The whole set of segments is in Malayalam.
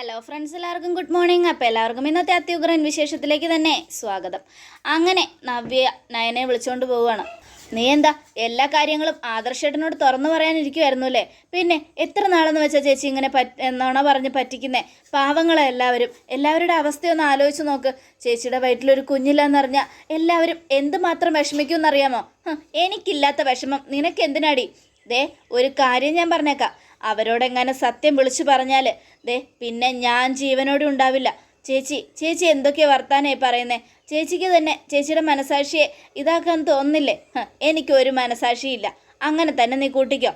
ഹലോ ഫ്രണ്ട്സ് എല്ലാവർക്കും ഗുഡ് മോർണിംഗ് അപ്പോൾ എല്ലാവർക്കും ഇന്നത്തെ അത്യുഗ്രൻ വിശേഷത്തിലേക്ക് തന്നെ സ്വാഗതം. അങ്ങനെ നവ്യ നയനെ വിളിച്ചുകൊണ്ട് പോവുകയാണ് നീ എന്താ എല്ലാ കാര്യങ്ങളും ആദർശേട്ടനോട് തുറന്നു പറയാനിരിക്കുമായിരുന്നു അല്ലേ? പിന്നെ എത്ര നാളെന്ന് വെച്ചാൽ ചേച്ചി ഇങ്ങനെ പറ്റ എന്നാണോ പറഞ്ഞ് പറ്റിക്കുന്നേ? പാവങ്ങളെ എല്ലാവരും. എല്ലാവരുടെ അവസ്ഥയൊന്ന് ആലോചിച്ച് നോക്ക്. ചേച്ചിയുടെ വയറ്റിലൊരു കുഞ്ഞില്ലെന്ന് അറിഞ്ഞാൽ എല്ലാവരും എന്തുമാത്രം വിഷമിക്കുമെന്നറിയാമോ? എനിക്കില്ലാത്ത വിഷമം. നിനക്ക് എന്തിനാടി ദേ ഒരു കാര്യം ഞാൻ പറഞ്ഞേക്കാം. അവരോടെങ്ങനെ സത്യം വിളിച്ചു പറഞ്ഞാൽ ദേ പിന്നെ ഞാൻ ജീവനോടെ ഉണ്ടാവില്ല. ചേച്ചി ചേച്ചി എന്തൊക്കെ വർത്താനായി പറയുന്നേ? ചേച്ചിക്ക് തന്നെ ചേച്ചിയുടെ മനസാക്ഷിയെ ഇതാക്കാൻ തോന്നില്ലേ? എനിക്കൊരു മനസാക്ഷിയില്ല. അങ്ങനെ തന്നെ നീ കൂട്ടിക്കോ.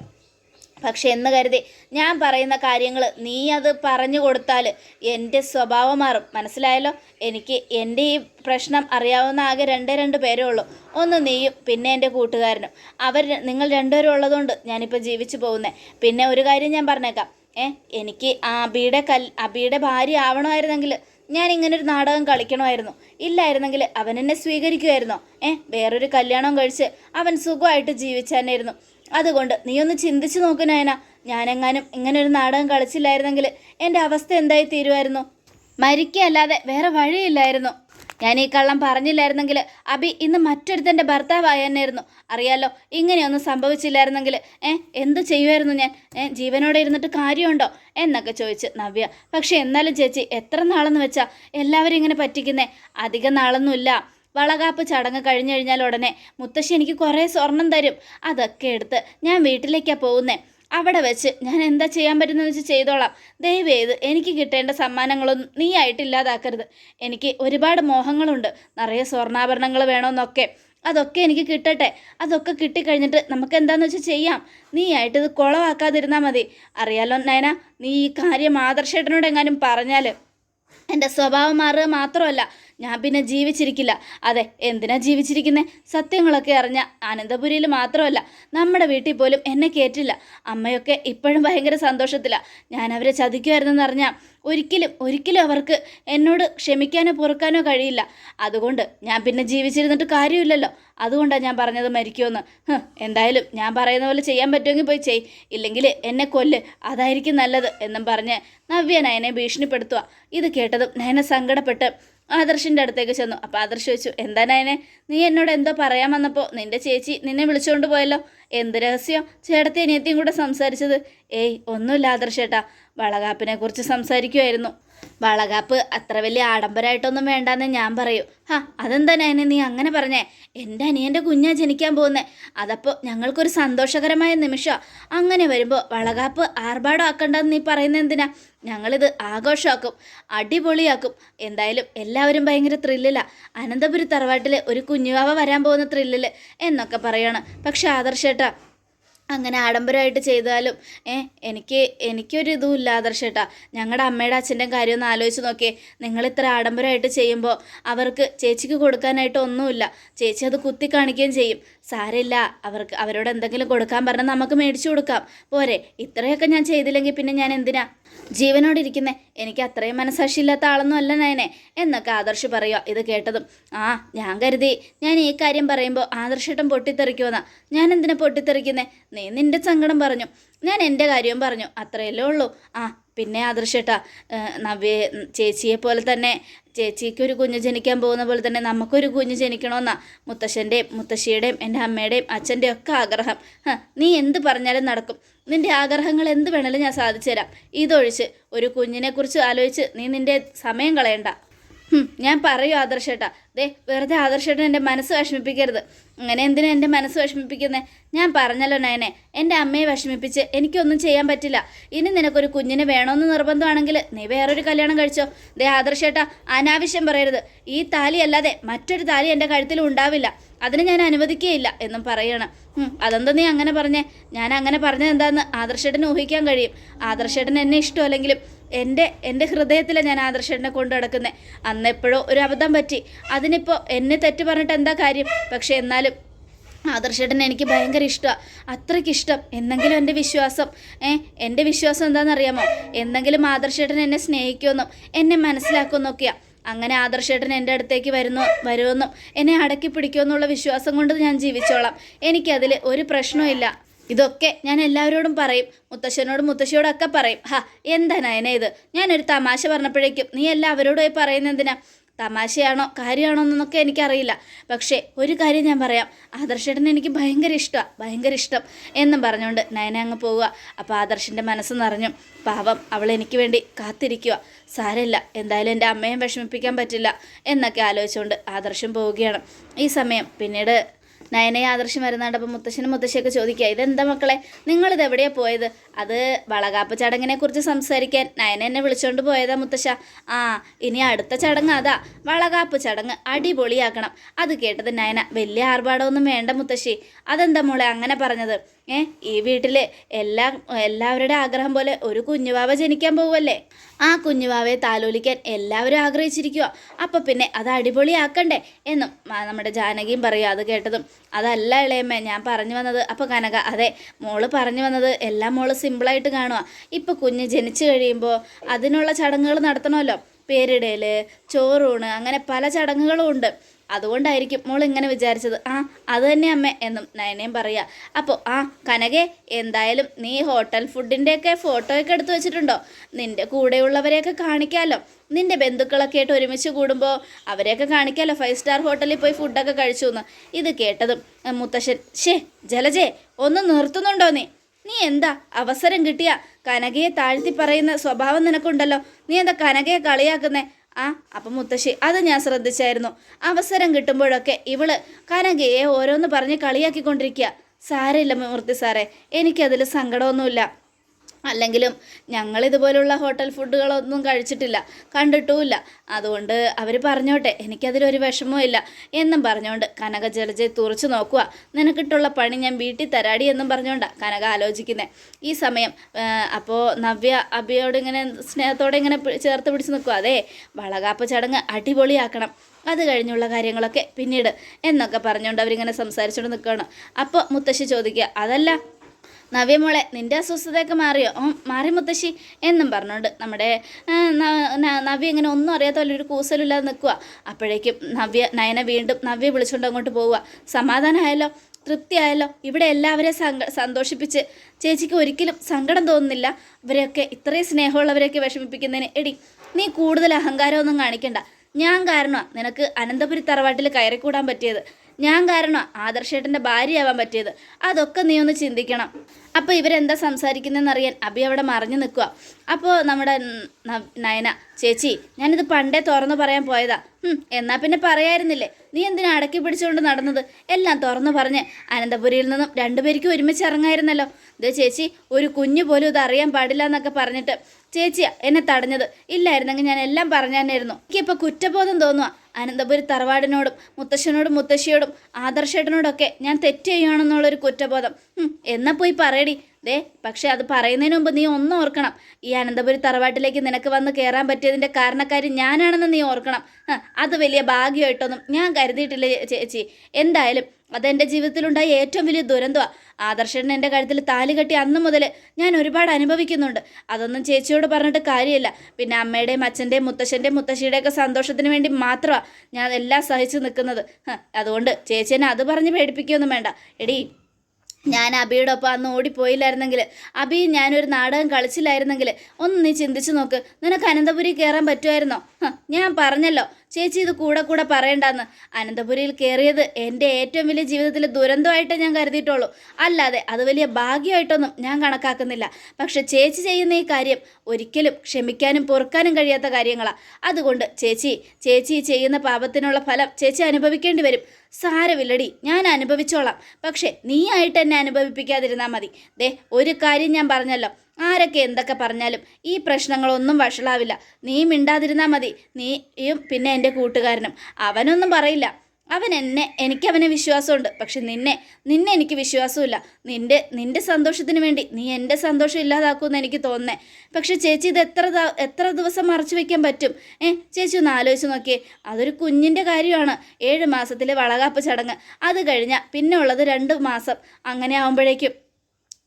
പക്ഷെ എന്ന് കരുതി. ഞാൻ പറയുന്ന കാര്യങ്ങൾ നീ അത് പറഞ്ഞു കൊടുത്താൽ എന്റെ സ്വഭാവം മാറും. മനസ്സിലായല്ലോ? എനിക്ക് എന്റെ ഈ പ്രശ്നം അറിയാവുന്ന ആകെ രണ്ട് രണ്ട് പേരേ ഉള്ളൂ. ഒന്ന് നീയും പിന്നെ എന്റെ കൂട്ടുകാരനും. അവർ നിങ്ങൾ രണ്ടുപേരും ഉള്ളതുകൊണ്ട് ഞാനിപ്പോൾ ജീവിച്ചു പോകുന്നത് പിന്നെ ഒരു കാര്യം ഞാൻ പറഞ്ഞേക്കാം. ഏ എനിക്ക് അബിയുടെ കൽ അബിയുടെ ഭാര്യ ആവണമായിരുന്നെങ്കിൽ ഞാൻ ഇങ്ങനെ ഒരു നാടകം കളിക്കണമായിരുന്നു. ഇല്ലായിരുന്നെങ്കിൽ അവൻ എന്നെ സ്വീകരിക്കുമായിരുന്നോ? ഏ വേറൊരു കല്യാണം കഴിച്ച് അവൻ സുഖമായിട്ട് ജീവിച്ചാനായിരുന്നു. അതുകൊണ്ട് നീ ഒന്ന് ചിന്തിച്ചു നോക്ക് നയന. ഞാനെങ്ങാനും ഇങ്ങനെ ഒരു നാടകം കളിച്ചില്ലായിരുന്നെങ്കിൽ എന്റെ അവസ്ഥ എന്തായി തീരുമായിരുന്നു? മരിക്കല്ലാതെ വേറെ വഴിയില്ലായിരുന്നു. ഞാൻ ഈ കള്ളം പറഞ്ഞില്ലായിരുന്നെങ്കിൽ അബി ഇന്ന് മറ്റൊരുത്തന്റെ ഭർത്താവായെന്നായിരുന്നു. അറിയാലോ ഇങ്ങനെയൊന്നും സംഭവിച്ചില്ലായിരുന്നെങ്കിൽ ഏ എന്ത് ചെയ്യുമായിരുന്നു ഞാൻ? ഏ ജീവനോടെ ഇരുന്നിട്ട് കാര്യമുണ്ടോ? എന്നൊക്കെ ചോദിച്ച് നവ്യ. പക്ഷെ എന്നാലും ചേച്ചി എത്ര നാളെന്ന് വെച്ചാൽ എല്ലാവരും ഇങ്ങനെ പറ്റിക്കുന്നേ? അധികം നാളൊന്നുമില്ല. വളകാപ്പ് ചടങ്ങ് കഴിഞ്ഞു കഴിഞ്ഞാൽ ഉടനെ മുത്തശ്ശി എനിക്ക് കുറേ സ്വർണം തരും. അതൊക്കെ എടുത്ത് ഞാൻ വീട്ടിലേക്കാണ് പോകുന്നത് അവിടെ വെച്ച് ഞാൻ എന്താ ചെയ്യാൻ പറ്റുന്നത് വെച്ച് ചെയ്തോളാം. ദയവേത് എനിക്ക് കിട്ടേണ്ട സമ്മാനങ്ങളൊന്നും നീ ആയിട്ട് ഇല്ലാതാക്കരുത്. എനിക്ക് ഒരുപാട് മോഹങ്ങളുണ്ട്. നിറയെ സ്വർണാഭരണങ്ങൾ വേണമെന്നൊക്കെ. അതൊക്കെ എനിക്ക് കിട്ടട്ടെ. അതൊക്കെ കിട്ടിക്കഴിഞ്ഞിട്ട് നമുക്ക് എന്താണെന്ന് വെച്ചാൽ ചെയ്യാം. നീ ആയിട്ട് ഇത് കുളവാക്കാതിരുന്നാൽ മതി. അറിയാലോ നയന നീ ഈ കാര്യം ആദർശേട്ടനോട് എങ്ങാനും പറഞ്ഞാൽ എന്റെ സ്വഭാവം മാറുക മാത്രമല്ല. ഞാൻ പിന്നെ ജീവിച്ചിരിക്കില്ല. അതെ എന്തിനാ ജീവിച്ചിരിക്കുന്നത് സത്യങ്ങളൊക്കെ അറിഞ്ഞ അനന്തപുരിയിൽ മാത്രമല്ല നമ്മുടെ വീട്ടിൽ പോലും എന്നെ കേറ്റില്ല. അമ്മയൊക്കെ ഇപ്പോഴും ഭയങ്കര സന്തോഷത്തിലാണ് ഞാൻ അവരെ ചതിക്കുമായിരുന്നെന്ന് അറിഞ്ഞാൽ ഒരിക്കലും ഒരിക്കലും അവർക്ക് എന്നോട് ക്ഷമിക്കാനോ പൊറുക്കാനോ കഴിയില്ല. അതുകൊണ്ട് ഞാൻ പിന്നെ ജീവിച്ചിരുന്നിട്ട് കാര്യമില്ലല്ലോ. അതുകൊണ്ടാണ് ഞാൻ പറഞ്ഞത് മരിക്കുമെന്ന്. എന്തായാലും ഞാൻ പറയുന്ന പോലെ ചെയ്യാൻ പറ്റുമെങ്കിൽ പോയി ചെയ്. ഇല്ലെങ്കിൽ എന്നെ കൊല്ല്. അതായിരിക്കും നല്ലത് എന്നും പറഞ്ഞ് നവ്യ നയനെ ഭീഷണിപ്പെടുത്തുക ഇത് കേട്ടതും നയന സങ്കടപ്പെട്ട് ആദർശിന്റെ അടുത്തേക്ക് ചെന്നു. അപ്പോൾ ആദർശ് ചോദിച്ചു എന്താ നയനെ? നീ എന്നോട് എന്തോ പറയാൻ വന്നപ്പോൾ നിന്റെ ചേച്ചി നിന്നെ വിളിച്ചുകൊണ്ട് പോയല്ലോ. എന്ത് രഹസ്യം? ചേട്ടത്തി അനിയത്തിയും കൂടെ സംസാരിച്ചത്. ഏയ് ഒന്നുമില്ല ആദർശേട്ടാ വളകാപ്പിനെ കുറിച്ച് സംസാരിക്കുമായിരുന്നു വളകാപ്പ് അത്ര വലിയ ആഡംബരമായിട്ടൊന്നും വേണ്ടാന്ന് ഞാൻ പറയൂ. ഹാ അതെന്താ നയനെ നീ അങ്ങനെ പറഞ്ഞേ? എന്റെ അനിയന്റെ കുഞ്ഞാ ജനിക്കാൻ പോകുന്നേ. അതപ്പോൾ ഞങ്ങൾക്കൊരു സന്തോഷകരമായ നിമിഷം? അങ്ങനെ വരുമ്പോൾ വളകാപ്പ് ആർഭാടം ആക്കണ്ടെന്ന് നീ പറയുന്നത് എന്തിനാ? ഞങ്ങളിത് ആഘോഷമാക്കും അടിപൊളിയാക്കും. എന്തായാലും എല്ലാവരും ഭയങ്കര ത്രില്ലിലാണ് അനന്തപുരി തറവാട്ടിൽ ഒരു കുഞ്ഞുവാവ വരാൻ പോകുന്ന ത്രില്ലിൽ എന്നൊക്കെ പറയാണ്. പക്ഷെ ആദർശേട്ടാ അങ്ങനെ ആഡംബരമായിട്ട് ചെയ്താലും ഏ എനിക്ക് എനിക്കൊരു ഇതും ഇല്ല ആദർശേട്ടാ ഞങ്ങളുടെ അമ്മയുടെ അച്ഛന്റെ കാര്യം ഒന്ന് ആലോചിച്ച് നോക്കിയേ. നിങ്ങൾ ഇത്ര ആഡംബരമായിട്ട് ചെയ്യുമ്പോൾ അവർക്ക് ചേച്ചിക്ക് കൊടുക്കാനായിട്ട് ഒന്നുമില്ല. ചേച്ചി അത് കുത്തി കാണിക്കുകയും ചെയ്യും. സാരമില്ല. അവർക്ക് അവരോട് എന്തെങ്കിലും കൊടുക്കാൻ പറഞ്ഞാൽ നമുക്ക് മേടിച്ചു കൊടുക്കാം. പോരെ ഇത്രയൊക്കെ ഞാൻ ചെയ്തില്ലെങ്കിൽ പിന്നെ ഞാൻ എന്തിനാ? ജീവനോട് ഇരിക്കുന്നേ എനിക്ക് അത്രയും മനസാക്ഷി ഇല്ലാത്ത ആളൊന്നും അല്ല നയനെ എന്നൊക്കെ ആദർശ് പറയുക ഇത് കേട്ടതും ആ ഞാൻ കരുതി ഞാൻ ഈ കാര്യം പറയുമ്പോൾ ആദർശട്ടം പൊട്ടിത്തെറിക്കുമെന്നാ ഞാൻ എന്തിനാ പൊട്ടിത്തെറിക്കുന്നേ? നീ നിന്റെ സങ്കടം പറഞ്ഞു ഞാൻ എന്റെ കാര്യവും പറഞ്ഞു അത്രയല്ലേ ഉള്ളൂ. ആ പിന്നെ ആദർശേട്ടാ നവ്യ ചേച്ചിയെ പോലെ തന്നെ ചേച്ചിക്ക് ഒരു കുഞ്ഞ് ജനിക്കാൻ പോകുന്ന പോലെ തന്നെ നമുക്കൊരു കുഞ്ഞ് ജനിക്കണമെന്നാ. മുത്തശ്ശന്റെയും മുത്തശ്ശിയുടെയും എന്റെ അമ്മയുടെയും അച്ഛന്റെയും ഒക്കെ ആഗ്രഹം. നീ എന്ത് പറഞ്ഞാലും നടക്കും. നിന്റെ ആഗ്രഹങ്ങൾ എന്ത് വേണേലും ഞാൻ സാധിച്ചു തരാം ഇതൊഴിച്ച് ഒരു കുഞ്ഞിനെക്കുറിച്ച് ആലോചിച്ച് നീ നിന്റെ സമയം കളയണ്ട. ഞാൻ പറയൂ ആദർശേട്ടാ. ദേ വെറുതെ ആദർശേട്ടൻ എന്റെ മനസ്സ് വിഷമിപ്പിക്കരുത്. അങ്ങനെ എന്തിനാ എന്റെ മനസ്സ് വിഷമിപ്പിക്കുന്നത് ഞാൻ പറഞ്ഞല്ലോ നയനെ എന്റെ അമ്മയെ വിഷമിപ്പിച്ച് എനിക്കൊന്നും ചെയ്യാൻ പറ്റില്ല. ഇനി നിനക്കൊരു കുഞ്ഞിനെ വേണമെന്ന് നിർബന്ധമാണെങ്കിൽ നീ വേറൊരു കല്യാണം കഴിച്ചോ. ദേ ആദർശേട്ടാ അനാവശ്യം പറയരുത്. ഈ താലി അല്ലാതെ മറ്റൊരു താലി എന്റെ കഴുത്തിൽ ഉണ്ടാവില്ല. അതിന് ഞാൻ അനുവദിക്കുകയില്ല എന്നും പറയണം. അതെന്താ നീ അങ്ങനെ പറഞ്ഞേ? ഞാൻ അങ്ങനെ പറഞ്ഞത് എന്താന്ന് ആദർശേട്ടന് ഊഹിക്കാൻ കഴിയും. ആദർശേട്ടൻ എന്നെ ഇഷ്ടമല്ലെങ്കിലും എന്റെ എന്റെ ഹൃദയത്തിലാണ് ഞാൻ ആദർശേട്ടനെ കൊണ്ടു നടക്കുന്നത് അന്ന് എപ്പോഴോ ഒരു അബദ്ധം പറ്റി. അതിനിപ്പോൾ എന്നെ തെറ്റ് പറഞ്ഞിട്ട് എന്താ കാര്യം? പക്ഷേ എന്നാലും ആദർശേട്ടൻ എനിക്ക് ഭയങ്കര ഇഷ്ടമാണ് അത്രയ്ക്ക് ഇഷ്ടം. എന്നെങ്കിലും എന്റെ വിശ്വാസം ഏ എന്റെ വിശ്വാസം എന്താണെന്നറിയാമോ? എന്തെങ്കിലും ആദർശേട്ടൻ എന്നെ സ്നേഹിക്കുമെന്നും എന്നെ മനസ്സിലാക്കുമെന്നൊക്കെയാണ് അങ്ങനെ ആദർശേട്ടൻ എന്റെ അടുത്തേക്ക് വരുന്നു വരുമെന്നും എന്നെ അടക്കി പിടിക്കുമെന്നുള്ള വിശ്വാസം കൊണ്ട് ഞാൻ ജീവിച്ചോളാം. എനിക്കതിൽ ഒരു പ്രശ്നവും ഇതൊക്കെ ഞാൻ എല്ലാവരോടും പറയും. മുത്തശ്ശനോടും മുത്തശ്ശിയോടൊക്കെ പറയും. ഹാ എന്താ നയന ഇത്? ഞാനൊരു തമാശ പറഞ്ഞപ്പോഴേക്കും നീ എല്ലാവരോടും പോയി പറയുന്നത് എന്തിനാ? തമാശയാണോ കാര്യമാണോ എന്നൊക്കെ എനിക്കറിയില്ല. പക്ഷേ ഒരു കാര്യം ഞാൻ പറയാം. ആദർശേട്ടനെ എനിക്ക് ഭയങ്കര ഇഷ്ടമാണ് ഭയങ്കര ഇഷ്ടം എന്നും പറഞ്ഞുകൊണ്ട് നയന അങ്ങ് പോവുക. അപ്പോൾ ആദർശിന്റെ മനസ്സ് നിറഞ്ഞു. പാവം അവൾ എനിക്ക് വേണ്ടി കാത്തിരിക്കുക സാരമില്ല എന്തായാലും എന്റെ അമ്മയെ വിഷമിപ്പിക്കാൻ പറ്റില്ല എന്നൊക്കെ ആലോചിച്ചുകൊണ്ട് ആദർശം പോവുകയാണ്. ഈ സമയം പിന്നീട് നയനയെ ആദർശം അപ്പം മുത്തശ്ശനും മുത്തശ്ശിയൊക്കെ ചോദിക്കുക ഇതെന്താ മക്കളെ? നിങ്ങളിത് എവിടെയാണ് പോയത്? അത് വളകാപ്പ് ചടങ്ങിനെ കുറിച്ച് സംസാരിക്കാൻ. നയന എന്നെ വിളിച്ചുകൊണ്ട് പോയതാ മുത്തശ്ശ. ആ ഇനി അടുത്ത ചടങ്ങ് അതാ. വളകാപ്പ് ചടങ്ങ്. അടിപൊളിയാക്കണം. അത് കേട്ടത് നയന. വലിയ ആർഭാടമൊന്നും വേണ്ട മുത്തശ്ശി. അതെന്താ മോളെ അങ്ങനെ പറഞ്ഞത്? ഈ വീട്ടിൽ എല്ലാ എല്ലാവരുടെ ആഗ്രഹം പോലെ ഒരു കുഞ്ഞുവാവ ജനിക്കാൻ പോവല്ലേ ആ കുഞ്ഞുവാവയെ താലോലിക്കാൻ എല്ലാവരും ആഗ്രഹിച്ചിരിക്കുക അപ്പം പിന്നെ അത് അടിപൊളിയാക്കണ്ടേ എന്നും നമ്മുടെ ജാനകിയും പറയുക അത് കേട്ടതും. അതല്ല ഇളയമ്മ ഞാൻ പറഞ്ഞു വന്നത്. അപ്പോൾ കനക അതെ മോൾ പറഞ്ഞു വന്നത് എല്ലാം മോൾ സിമ്പിളായിട്ട് കാണുക ഇപ്പോൾ കുഞ്ഞ് ജനിച്ചു കഴിയുമ്പോൾ അതിനുള്ള ചടങ്ങുകൾ നടത്തണമല്ലോ. പേരിടൽ ചോറൂണ് അങ്ങനെ പല ചടങ്ങുകളും ഉണ്ട്. അതുകൊണ്ടായിരിക്കും മോൾ ഇങ്ങനെ വിചാരിച്ചത്. ആ അത് തന്നെ അമ്മ എന്നും നയനയും പറയുക അപ്പോൾ ആ കനകെ എന്തായാലും നീ ഹോട്ടൽ ഫുഡിന്റെയൊക്കെ ഫോട്ടോയൊക്കെ എടുത്തു വെച്ചിട്ടുണ്ടോ? നിന്റെ കൂടെയുള്ളവരെയൊക്കെ കാണിക്കാമല്ലോ നിന്റെ ബന്ധുക്കളൊക്കെ ആയിട്ട് ഒരുമിച്ച് കൂടുമ്പോൾ അവരെയൊക്കെ കാണിക്കാമല്ലോ ഫൈവ് സ്റ്റാർ ഹോട്ടലിൽ പോയി ഫുഡൊക്കെ കഴിച്ചു എന്ന് ഇത് കേട്ടതും മുത്തശ്ശൻ ഷേ ജലജേ ഒന്ന് നിർത്തുന്നുണ്ടോ നീ? നീ എന്താ അവസരം കിട്ടിയ കനകയെ താഴ്ത്തി പറയുന്ന സ്വഭാവം നിനക്കുണ്ടല്ലോ. നീ എന്താ കനകയെ കളിയാക്കുന്നേ? ആ അപ്പം മുത്തശ്ശി അത് ഞാൻ ശ്രദ്ധിച്ചായിരുന്നു. അവസരം കിട്ടുമ്പോഴൊക്കെ ഇവൾ കനകയെ ഓരോന്ന് പറഞ്ഞ് കളിയാക്കിക്കൊണ്ടിരിക്കുക. സാരമില്ല മൂർത്തി സാറേ എനിക്കതിൽ സങ്കടമൊന്നുമില്ല. അല്ലെങ്കിലും ഞങ്ങൾ ഇതുപോലുള്ള ഹോട്ടൽ ഫുഡുകളൊന്നും കഴിച്ചിട്ടില്ല കണ്ടിട്ടുമില്ല. അതുകൊണ്ട് അവർ പറഞ്ഞോട്ടെ എനിക്കതിലൊരു വിഷമവും ഇല്ല എന്നും പറഞ്ഞുകൊണ്ട് കനക ജലജയെ തുറച്ചു നോക്കുക. നിനക്കിട്ടുള്ള പണി ഞാൻ വീട്ടിൽ തരാടി എന്നും പറഞ്ഞുകൊണ്ടാണ് കനക ആലോചിക്കുന്നത് ഈ സമയം അപ്പോൾ നവ്യ അബിയോട് ഇങ്ങനെ സ്നേഹത്തോടെ ഇങ്ങനെ ചേർത്ത് പിടിച്ച് നിൽക്കുക അതെ വളകാപ്പ് ചടങ്ങ് അടിപൊളിയാക്കണം. അത് കഴിഞ്ഞുള്ള കാര്യങ്ങളൊക്കെ പിന്നീട് എന്നൊക്കെ പറഞ്ഞുകൊണ്ട് അവരിങ്ങനെ സംസാരിച്ചുകൊണ്ട് നിൽക്കുകയാണ് അപ്പോൾ മുത്തശ്ശി ചോദിക്കുക അതല്ല നവ്യമോളെ നിന്റെ അസ്വസ്ഥതയൊക്കെ മാറിയോ? ഓ മാറി മുത്തശ്ശി. എന്നും പറഞ്ഞുകൊണ്ട് നമ്മുടെ നവ്യ ഇങ്ങനെ ഒന്നും അറിയാത്ത പോലെ ഒരു കൂസലില്ലാതെ നിൽക്കുക അപ്പോഴേക്കും നവ്യ നയന വീണ്ടും നവ്യ വിളിച്ചുകൊണ്ട് അങ്ങോട്ട് പോവുക സമാധാനമായല്ലോ തൃപ്തിയായല്ലോ? ഇവിടെ എല്ലാവരെയും സങ്ക സന്തോഷിപ്പിച്ച് ചേച്ചിക്ക് ഒരിക്കലും സങ്കടം തോന്നുന്നില്ല. ഇവരെയൊക്കെ ഇത്രയും സ്നേഹമുള്ളവരെയൊക്കെ വിഷമിപ്പിക്കുന്നതിന്. എടി നീ കൂടുതൽ അഹങ്കാരമൊന്നും കാണിക്കണ്ട. ഞാൻ കാരണമാണ് നിനക്ക് അനന്തപുരി തറവാട്ടിൽ കയറിക്കൂടാൻ പറ്റിയത്. ഞാൻ കാരണം ആദർശേട്ടന്റെ ഭാര്യയാവാൻ പറ്റിയത്. അതൊക്കെ നീ ഒന്ന് ചിന്തിക്കണം. അപ്പോൾ ഇവരെന്താ സംസാരിക്കുന്നതെന്ന് അറിയാൻ അബി അവിടെ മറിഞ്ഞു നിൽക്കുക അപ്പോൾ നമ്മുടെ നയന ചേച്ചി ഞാനിത് പണ്ടേ തുറന്നു പറയാൻ പോയതാ. എന്നാൽ എന്നാ പിന്നെ പറയായിരുന്നില്ലേ? നീ എന്തിനാ അടക്കി പിടിച്ചുകൊണ്ട് നടന്നത്? എല്ലാം തുറന്നു പറഞ്ഞ് അനന്തപുരിയിൽ നിന്നും രണ്ടുപേർക്കും ഒരുമിച്ച് ഇറങ്ങായിരുന്നല്ലോ. ഇത് ചേച്ചി ഒരു കുഞ്ഞു പോലും ഇത് അറിയാൻ പാടില്ല എന്നൊക്കെ പറഞ്ഞിട്ട് ചേച്ചിയാ എന്നെ തടഞ്ഞത്. ഇല്ലായിരുന്നെങ്കിൽ ഞാൻ എല്ലാം പറഞ്ഞു തന്നെയായിരുന്നു. എനിക്കിപ്പോൾ കുറ്റബോധം തോന്നുക അനന്തപുരി തറവാടിനോടും മുത്തശ്ശനോടും മുത്തശ്ശിയോടും ആദർശേട്ടനോടൊക്കെ ഞാൻ തെറ്റ് ചെയ്യുകയാണെന്നുള്ളൊരു കുറ്റബോധം. എന്നാൽ എന്നാ പോയി പറയടി. ദേ പക്ഷെ അത് പറയുന്നതിന് മുമ്പ് നീ ഒന്ന് ഓർക്കണം. ഈ അനന്തപുരി തറവാട്ടിലേക്ക് നിനക്ക് വന്ന് കയറാൻ പറ്റിയതിന്റെ കാരണക്കാരി ഞാനാണെന്ന് നീ ഓർക്കണം. അത് വലിയ ഭാഗ്യമായിട്ടൊന്നും ഞാൻ കരുതിയിട്ടില്ല ചേച്ചി. എന്തായാലും അതെന്റെ ജീവിതത്തിലുണ്ടായ ഏറ്റവും വലിയ ദുരന്തമാണ് ആദർശൻ എന്റെ കഴുത്തിൽ താലി കെട്ടി അന്ന് മുതൽ ഞാൻ ഒരുപാട് അനുഭവിക്കുന്നുണ്ട്. അതൊന്നും ചേച്ചിയോട് പറഞ്ഞിട്ട് കാര്യമില്ല. പിന്നെ അമ്മയുടെയും അച്ഛന്റെയും മുത്തശ്ശന്റെയും മുത്തശ്ശിയുടെയൊക്കെ സന്തോഷത്തിന് വേണ്ടി മാത്രമാണ് ഞാൻ എല്ലാം സഹിച്ചു നിൽക്കുന്നത്. അതുകൊണ്ട് ചേച്ചീനെ അത് പറഞ്ഞ് പേടിപ്പിക്കുകയൊന്നും വേണ്ട. എടീ ഞാൻ അബിയുടെ ഒപ്പം അന്ന് ഓടിപ്പോയില്ലായിരുന്നെങ്കിൽ അബി ഞാനൊരു നാടകം കളിച്ചില്ലായിരുന്നെങ്കിൽ ഒന്ന് നീ ചിന്തിച്ചു നോക്ക്. നിനക്ക് അനന്തപുരി കയറാൻ പറ്റുമായിരുന്നോ? ഞാൻ പറഞ്ഞല്ലോ. ചേച്ചി ഇത് കൂടെ കൂടെ പറയണ്ടെന്ന്. അനന്തപുരിയിൽ കയറിയത് എന്റെ ഏറ്റവും വലിയ ജീവിതത്തിലെ ദുരന്തമായിട്ടേ ഞാൻ കരുതിയിട്ടുള്ളൂ. അല്ലാതെ അത് വലിയ ഭാഗ്യമായിട്ടൊന്നും ഞാൻ കണക്കാക്കുന്നില്ല. പക്ഷെ ചേച്ചി ചെയ്യുന്ന ഈ കാര്യം ഒരിക്കലും ക്ഷമിക്കാനും പൊറുക്കാനും കഴിയാത്ത കാര്യങ്ങളാണ് അതുകൊണ്ട് ചേച്ചി ചേച്ചി ചെയ്യുന്ന പാപത്തിനുള്ള ഫലം ചേച്ചി അനുഭവിക്കേണ്ടി വരും. സാരമില്ലടി ഞാൻ അനുഭവിച്ചോളാം. പക്ഷേ നീ ആയിട്ട് എന്നെ അനുഭവിപ്പിക്കാതിരുന്നാൽ മതി. ദേ ഒരു കാര്യം ഞാൻ പറഞ്ഞല്ലോ. ആരൊക്കെ എന്തൊക്കെ പറഞ്ഞാലും ഈ പ്രശ്നങ്ങളൊന്നും വഷളാവില്ല. നീ മിണ്ടാതിരുന്നാൽ മതി. നീയും പിന്നെ എന്റെ കൂട്ടുകാരനും. അവനൊന്നും പറയില്ല. അവൻ എന്നെ എനിക്ക് അവനെ വിശ്വാസമുണ്ട്. പക്ഷെ നിന്നെ നിന്നെ എനിക്ക് വിശ്വാസമില്ല. നിന്റെ നിന്റെ സന്തോഷത്തിന് വേണ്ടി നീ എന്റെ സന്തോഷം ഇല്ലാതാക്കുമെന്ന് എനിക്ക് തോന്നേ പക്ഷെ ചേച്ചി ഇത് എത്ര എത്ര ദിവസം മറച്ചു വെക്കാൻ പറ്റും? ഏ ചേച്ചി ഒന്ന് ആലോചിച്ച് നോക്കിയേ. അതൊരു കുഞ്ഞിന്റെ കാര്യമാണ്. ഏഴ് മാസത്തിലെ വളകാപ്പ് ചടങ്ങ്. അത് കഴിഞ്ഞാൽ പിന്നെ ഉള്ളത് രണ്ട് മാസം. അങ്ങനെ ആകുമ്പോഴേക്കും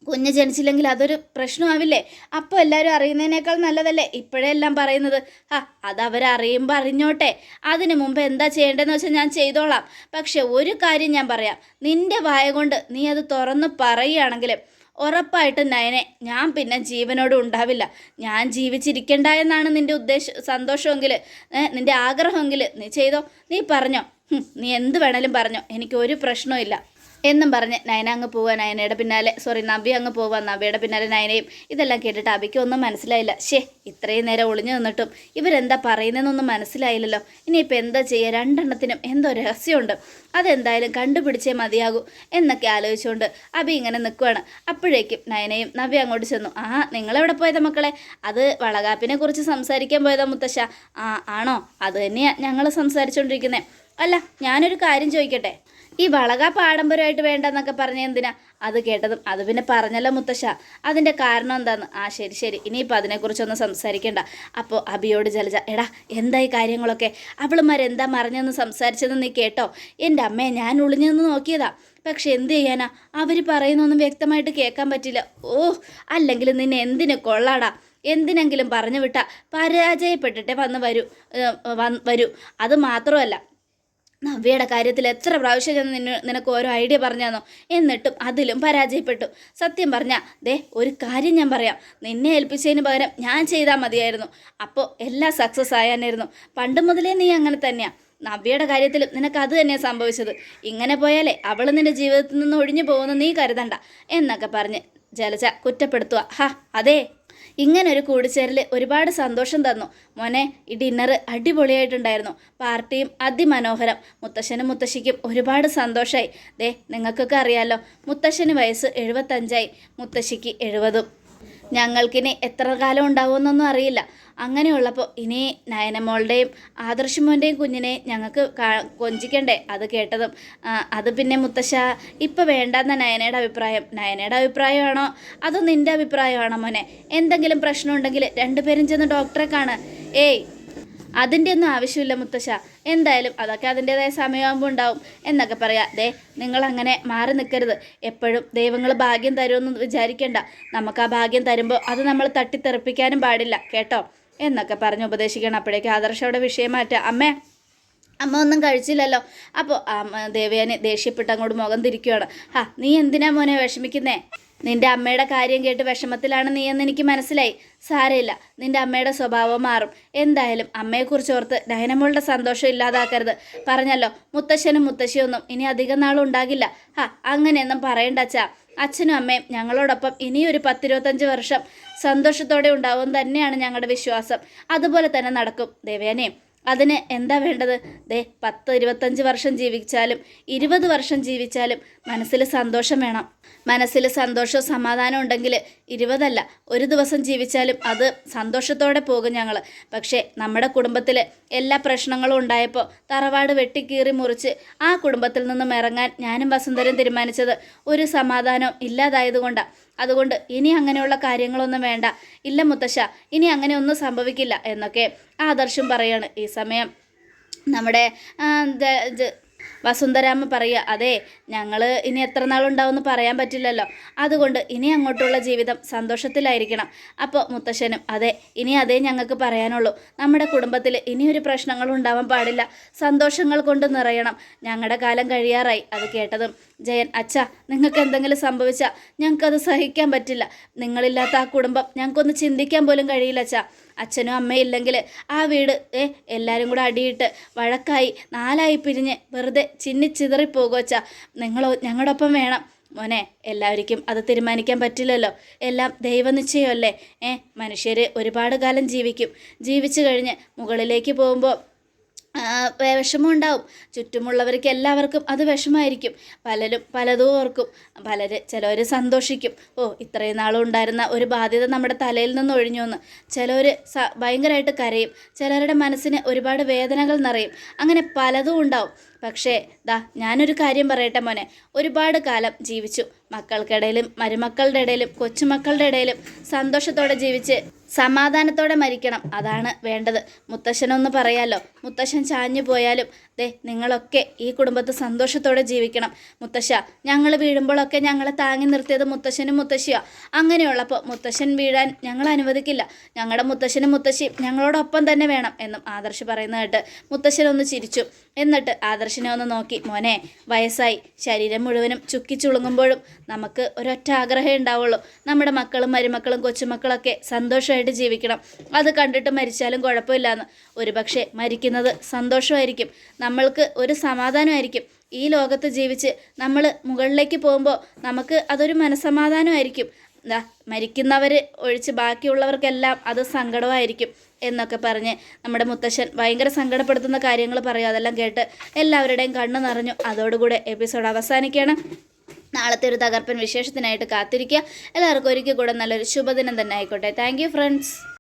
കുഞ്ഞ് ജനിച്ചില്ലെങ്കിൽ അതൊരു പ്രശ്നമാവില്ലേ? അപ്പോൾ എല്ലാവരും അറിയുന്നതിനേക്കാൾ നല്ലതല്ലേ? ഇപ്പോഴേ എല്ലാം പറയുന്നത്. ആ അതവരറിയുമ്പോൾ അറിഞ്ഞോട്ടെ. അതിനു മുമ്പ് എന്താ ചെയ്യേണ്ടതെന്ന് വെച്ചാൽ ഞാൻ ചെയ്തോളാം. പക്ഷെ ഒരു കാര്യം ഞാൻ പറയാം. നിന്റെ വായ കൊണ്ട് നീ അത് തുറന്ന് പറയുകയാണെങ്കിൽ ഉറപ്പായിട്ട് നയനെ ഞാൻ പിന്നെ ജീവനോട് ഉണ്ടാവില്ല. ഞാൻ ജീവിച്ചിരിക്കണ്ട എന്നാണ് നിന്റെ ഉദ്ദേശം സന്തോഷമെങ്കിൽ നിന്റെ ആഗ്രഹമെങ്കിൽ നീ ചെയ്തോ? നീ പറഞ്ഞോ. നീ എന്ത് വേണേലും പറഞ്ഞോ. എനിക്ക് ഒരു പ്രശ്നവും എന്നും പറഞ്ഞ് നയന അങ്ങ് പോവുക നയനയുടെ പിന്നാലെ. സോറി നബി അങ്ങ് പോവുക നവ്യയുടെ പിന്നാലെ നയനയും. ഇതെല്ലാം കേട്ടിട്ട് അബിക്ക് ഒന്നും മനസ്സിലായില്ല. ഷേ ഇത്രയും നേരം ഒളിഞ്ഞു നിന്നിട്ടും ഇവരെന്താ പറയുന്നതെന്നൊന്നും മനസ്സിലായില്ലല്ലോ. ഇനിയിപ്പോൾ എന്താ ചെയ്യുക രണ്ടെണ്ണത്തിനും എന്തോ രഹസ്യമുണ്ട്. അതെന്തായാലും കണ്ടുപിടിച്ചേ മതിയാകൂ എന്നൊക്കെ ആലോചിച്ചുകൊണ്ട് അബി ഇങ്ങനെ നിൽക്കുവാണ് അപ്പോഴേക്കും നയനയും നബി അങ്ങോട്ട് ചെന്നു. ആ നിങ്ങളെവിടെ പോയതാ മക്കളെ? അത് വളകാപ്പിനെ കുറിച്ച് സംസാരിക്കാൻ പോയതാ മുത്തശ്ശ. ആ ആണോ? അത് തന്നെയാണ് ഞങ്ങൾ സംസാരിച്ചുകൊണ്ടിരിക്കുന്നത് അല്ല ഞാനൊരു കാര്യം ചോദിക്കട്ടെ? ഈ വളക ആഡംബരമായിട്ട് വേണ്ടെന്നൊക്കെ പറഞ്ഞ എന്തിനാ? അത് കേട്ടതും അത് പിന്നെ പറഞ്ഞല്ലോ മുത്തശ്ശ. അതിന്റെ കാരണം എന്താന്ന്? ആ ശരി ശരി. ഇനിയിപ്പോൾ അതിനെക്കുറിച്ചൊന്നും സംസാരിക്കണ്ട. അപ്പോൾ അബിയോട് ജലജ എടാ എന്തായി കാര്യങ്ങളൊക്കെ? അവളുമാരെന്താ മറിഞ്ഞെന്ന് സംസാരിച്ചതെന്ന് നീ കേട്ടോ? എന്റെ അമ്മയെ ഞാൻ ഒളിഞ്ഞെന്ന് നോക്കിയതാ. പക്ഷെ എന്ത് ചെയ്യാനാ? അവർ പറയുന്നൊന്നും വ്യക്തമായിട്ട് കേൾക്കാൻ പറ്റില്ല. ഓ അല്ലെങ്കിൽ നിന്നെ എന്തിനു കൊള്ളാടാ? എന്തിനെങ്കിലും പറഞ്ഞു വിട്ടാ പരാജയപ്പെട്ടിട്ടേ വന്ന് വരൂ. വരൂ. അത് മാത്രമല്ല നവ്യയുടെ കാര്യത്തിൽ എത്ര പ്രാവശ്യം ഞാൻ നിന്നെ നിനക്ക് ഓരോ ഐഡിയ പറഞ്ഞാന്നോ? എന്നിട്ടും അതിലും പരാജയപ്പെട്ടു. സത്യം പറഞ്ഞാ ദേ ഒരു കാര്യം ഞാൻ പറയാം. നിന്നെ ഏൽപ്പിച്ചതിന് പകരം ഞാൻ ചെയ്താൽ മതിയായിരുന്നു. അപ്പോൾ എല്ലാം സക്സസ് ആയാനായിരുന്നു പണ്ട് മുതലേ നീ അങ്ങനെ തന്നെയാണ് നവ്യയുടെ കാര്യത്തിലും നിനക്ക് അത് തന്നെയാണ് സംഭവിച്ചത്. ഇങ്ങനെ പോയാലേ അവൾ നിന്റെ ജീവിതത്തിൽ നിന്ന് ഒഴിഞ്ഞു പോകുമെന്ന് നീ കരുതണ്ട. എന്നൊക്കെ പറഞ്ഞ് ജലജ കുറ്റപ്പെടുത്തുക ഹാ അതെ. ഇങ്ങനെ ഒരു കൂടിച്ചേരൽ ഒരുപാട് സന്തോഷം തന്നു. മോനെ ഈ ഡിന്നർ അടിപൊളിയായിട്ടുണ്ടായിരുന്നു. പാർട്ടിയും അതിമനോഹരം. മുത്തശ്ശനും മുത്തശ്ശിക്കും ഒരുപാട് സന്തോഷമായി ദേ നിങ്ങൾക്കൊക്കെ അറിയാലോ മുത്തശ്ശന് വയസ്സ് എഴുപത്തഞ്ചായി. മുത്തശ്ശിക്ക് എഴുപതും. ഞങ്ങൾക്കിനി എത്ര കാലം ഉണ്ടാവുമെന്നൊന്നും അറിയില്ല. അങ്ങനെയുള്ളപ്പോൾ ഇനി നയനമോളുടെയും ആദർശമോന്റെയും കുഞ്ഞിനെ ഞങ്ങൾക്ക് കൊഞ്ചിക്കണ്ടേ? അത് കേട്ടതും അത് പിന്നെ മുത്തശ്ശ ഇപ്പം വേണ്ടെന്ന നയനയുടെ അഭിപ്രായം. നയനയുടെ അഭിപ്രായമാണോ? അതോ നിന്റെ അഭിപ്രായമാണോ മോനെ? എന്തെങ്കിലും പ്രശ്നമുണ്ടെങ്കിൽ രണ്ടുപേരും ചെന്ന് ഡോക്ടറെ കാണ് ഏയ് അതിന്റെ ഒന്നും ആവശ്യമില്ല മുത്തശ്ശ. എന്തായാലും അതൊക്കെ അതിന്റെതായ സമയമാകുമ്പോൾ ഉണ്ടാവും. എന്നൊക്കെ പറയാം. ദേ നിങ്ങൾ അങ്ങനെ മാറി നിൽക്കരുത്. എപ്പോഴും ദൈവങ്ങൾ ഭാഗ്യം തരുമെന്ന് വിചാരിക്കേണ്ട. നമുക്ക് ആ ഭാഗ്യം തരുമ്പോൾ അത് നമ്മൾ തട്ടിത്തെറിപ്പിക്കാനും പാടില്ല. കേട്ടോ? എന്നൊക്കെ പറഞ്ഞ് ഉപദേശിക്കണം. അപ്പോഴേക്ക് ആദർശയുടെ വിഷയം മാറ്റുക അമ്മേ അമ്മ ഒന്നും കഴിച്ചില്ലല്ലോ. അപ്പോൾ ദേവയാനി ദേഷ്യപ്പെട്ട് അങ്ങോട്ട് മുഖം തിരിക്കുകയാണ് ഹാ നീ എന്തിനാ മോനെ വിഷമിക്കുന്നേ? നിന്റെ അമ്മയുടെ കാര്യം കേട്ട് വിഷമത്തിലാണ് നീ എന്ന് എനിക്ക് മനസ്സിലായി. സാരയില്ല നിന്റെ അമ്മയുടെ സ്വഭാവം മാറും. എന്തായാലും അമ്മയെക്കുറിച്ച് ഓർത്ത് ഡയനമോളുടെ സന്തോഷം ഇല്ലാതാക്കരുത്. പറഞ്ഞല്ലോ മുത്തശ്ശനും മുത്തശ്ശിയൊന്നും ഇനി അധികം നാളും ഉണ്ടാകില്ല. ആ അങ്ങനെയൊന്നും പറയണ്ട അച്ഛാ. അച്ഛനും അമ്മയും ഞങ്ങളോടൊപ്പം ഇനിയൊരു പത്തിരുപത്തഞ്ച് വർഷം സന്തോഷത്തോടെ ഉണ്ടാവും തന്നെയാണ് ഞങ്ങളുടെ വിശ്വാസം. അതുപോലെ തന്നെ നടക്കും. ദേവേനെ അതിന് എന്താ വേണ്ടത്? ദേ പത്ത് ഇരുപത്തഞ്ച് വർഷം ജീവിച്ചാലും ഇരുപത് വർഷം ജീവിച്ചാലും മനസ്സിൽ സന്തോഷം വേണം. മനസ്സിൽ സന്തോഷവും സമാധാനം ഉണ്ടെങ്കിൽ ഇരുപതല്ല. ഒരു ദിവസം ജീവിച്ചാലും അത് സന്തോഷത്തോടെ പോകും ഞങ്ങൾ പക്ഷേ നമ്മുടെ കുടുംബത്തിൽ എല്ലാ പ്രശ്നങ്ങളും ഉണ്ടായപ്പോൾ തറവാട് വെട്ടിക്കീറി മുറിച്ച് ആ കുടുംബത്തിൽ നിന്നും ഇറങ്ങാൻ ഞാനും വസുന്ധരും തീരുമാനിച്ചത് ഒരു സമാധാനവും ഇല്ലാതായതുകൊണ്ടാണ് അതുകൊണ്ട് ഇനി അങ്ങനെയുള്ള കാര്യങ്ങളൊന്നും വേണ്ട. ഇല്ല മുത്തശ്ശ ഇനി അങ്ങനെ ഒന്നും സംഭവിക്കില്ല എന്നൊക്കെ ആദർശം പറയാണ് ഈ സമയം. നമ്മുടെ വസുന്ധരാമ പറയുക അതെ ഞങ്ങൾ ഇനി എത്ര നാളുണ്ടാവുമെന്ന് പറയാൻ പറ്റില്ലല്ലോ. അതുകൊണ്ട് ഇനി അങ്ങോട്ടുള്ള ജീവിതം സന്തോഷത്തിലായിരിക്കണം. അപ്പോൾ മുത്തശ്ശനും അതെ ഇനി അതേ ഞങ്ങൾക്ക് പറയാനുള്ളൂ. നമ്മുടെ കുടുംബത്തിൽ ഇനിയൊരു പ്രശ്നങ്ങളും ഉണ്ടാവാൻ പാടില്ല. സന്തോഷങ്ങൾ കൊണ്ട് നിറയണം. ഞങ്ങളുടെ കാലം കഴിയാറായി. അത് കേട്ടതും ജയൻ അച്ഛ നിങ്ങൾക്ക് എന്തെങ്കിലും സംഭവിച്ചാൽ ഞങ്ങൾക്കത് സഹിക്കാൻ പറ്റില്ല. നിങ്ങളില്ലാത്ത ആ കുടുംബം ഞങ്ങൾക്കൊന്ന് ചിന്തിക്കാൻ പോലും കഴിയില്ല അച്ഛാ. അച്ഛനും അമ്മയും ഇല്ലെങ്കിൽ ആ വീട് ഏ എല്ലാവരും കൂടെ അടിയിട്ട് വഴക്കായി നാലായി പിരിഞ്ഞ് വെറുതെ ചിന്നിച്ചിതറിപ്പോകും അച്ഛാ? നിങ്ങളോ ഞങ്ങളുടെ ഒപ്പം വേണം. മോനെ എല്ലാവർക്കും അത് തീരുമാനിക്കാൻ പറ്റില്ലല്ലോ. എല്ലാം ദൈവനിശ്ചയമല്ലേ? ഏ മനുഷ്യർ ഒരുപാട് കാലം ജീവിക്കും. ജീവിച്ചു കഴിഞ്ഞ് മുകളിലേക്ക് പോകുമ്പോൾ വിഷമം ഉണ്ടാവും ചുറ്റുമുള്ളവർക്ക് എല്ലാവർക്കും അത് വിഷമമായിരിക്കും പലരും പലതും ഓർക്കും. പലർ ചിലവർ സന്തോഷിക്കും. ഓ ഇത്രയും നാളും ഉണ്ടായിരുന്ന ഒരു ബാധ്യത നമ്മുടെ തലയിൽ നിന്ന് ഒഴിഞ്ഞു എന്ന്. ചിലവർ സ ഭയങ്കരമായിട്ട് കരയും. ചിലരുടെ മനസ്സിന് ഒരുപാട് വേദനകൾ നിറയും. അങ്ങനെ പലതും ഉണ്ടാവും. പക്ഷേ ദാ ഞാനൊരു കാര്യം പറയട്ടെ മോനെ. ഒരുപാട് കാലം ജീവിച്ചു. മക്കൾക്കിടയിലും മരുമക്കളുടെ ഇടയിലും കൊച്ചുമക്കളുടെ ഇടയിലും സന്തോഷത്തോടെ ജീവിച്ച് സമാധാനത്തോടെ മരിക്കണം. അതാണ് വേണ്ടത്. മുത്തശ്ശനൊന്ന് പറയാലോ. മുത്തശ്ശൻ ചാഞ്ഞു പോയാലും ദേ നിങ്ങളൊക്കെ ഈ കുടുംബത്ത് സന്തോഷത്തോടെ ജീവിക്കണം. മുത്തശ്ശ ഞങ്ങൾ വീഴുമ്പോഴൊക്കെ ഞങ്ങളെ താങ്ങി നിർത്തിയത് മുത്തശ്ശനും മുത്തശ്ശിയോ. അങ്ങനെയുള്ളപ്പോൾ മുത്തശ്ശൻ വീഴാൻ ഞങ്ങൾ അനുവദിക്കില്ല. ഞങ്ങളുടെ മുത്തശ്ശനും മുത്തശ്ശിയും ഞങ്ങളോടൊപ്പം തന്നെ വേണം എന്നും ആദർശ് പറയുന്ന കേട്ട് മുത്തശ്ശനൊന്ന് ചിരിച്ചു. എന്നിട്ട് ആദർശിനെ ഒന്ന് നോക്കി. മോനെ വയസ്സായി. ശരീരം മുഴുവനും ചുക്കി ചുളുങ്ങുമ്പോഴും നമുക്ക് ഒരൊറ്റ ആഗ്രഹമേ ഉണ്ടാവുള്ളൂ. നമ്മുടെ മക്കളും മരുമക്കളും കൊച്ചുമക്കളൊക്കെ സന്തോഷമായിട്ട് ജീവിക്കണം. അത് കണ്ടിട്ട് മരിച്ചാലും കുഴപ്പമില്ലാന്ന്. ഒരുപക്ഷെ മരിക്കുന്നത് സന്തോഷമായിരിക്കും. നമ്മൾക്ക് ഒരു സമാധാനമായിരിക്കും. ഈ ലോകത്ത് ജീവിച്ച് നമ്മൾ മുകളിലേക്ക് പോകുമ്പോൾ നമുക്ക് അതൊരു മനസ്സമാധാനമായിരിക്കും. എന്താ മരിക്കുന്നവർ ഒഴിച്ച് ബാക്കിയുള്ളവർക്കെല്ലാം അത് സങ്കടമായിരിക്കും എന്നൊക്കെ പറഞ്ഞ് നമ്മുടെ മുത്തശ്ശൻ ഭയങ്കര സങ്കടപ്പെടുത്തുന്ന കാര്യങ്ങൾ പറയും അതെല്ലാം കേട്ട് എല്ലാവരുടെയും കണ്ണു നിറഞ്ഞു. അതോടുകൂടെ എപ്പിസോഡ് അവസാനിക്കുകയാണ്. നാളത്തെ ഒരു തകർപ്പൻ വിശേഷത്തിനായിട്ട് കാത്തിരിക്കുക. എല്ലാവർക്കും ഒരിക്കൽ കൂടെ നല്ലൊരു ശുഭദിനം തന്നെ ആയിക്കോട്ടെ. Thank friends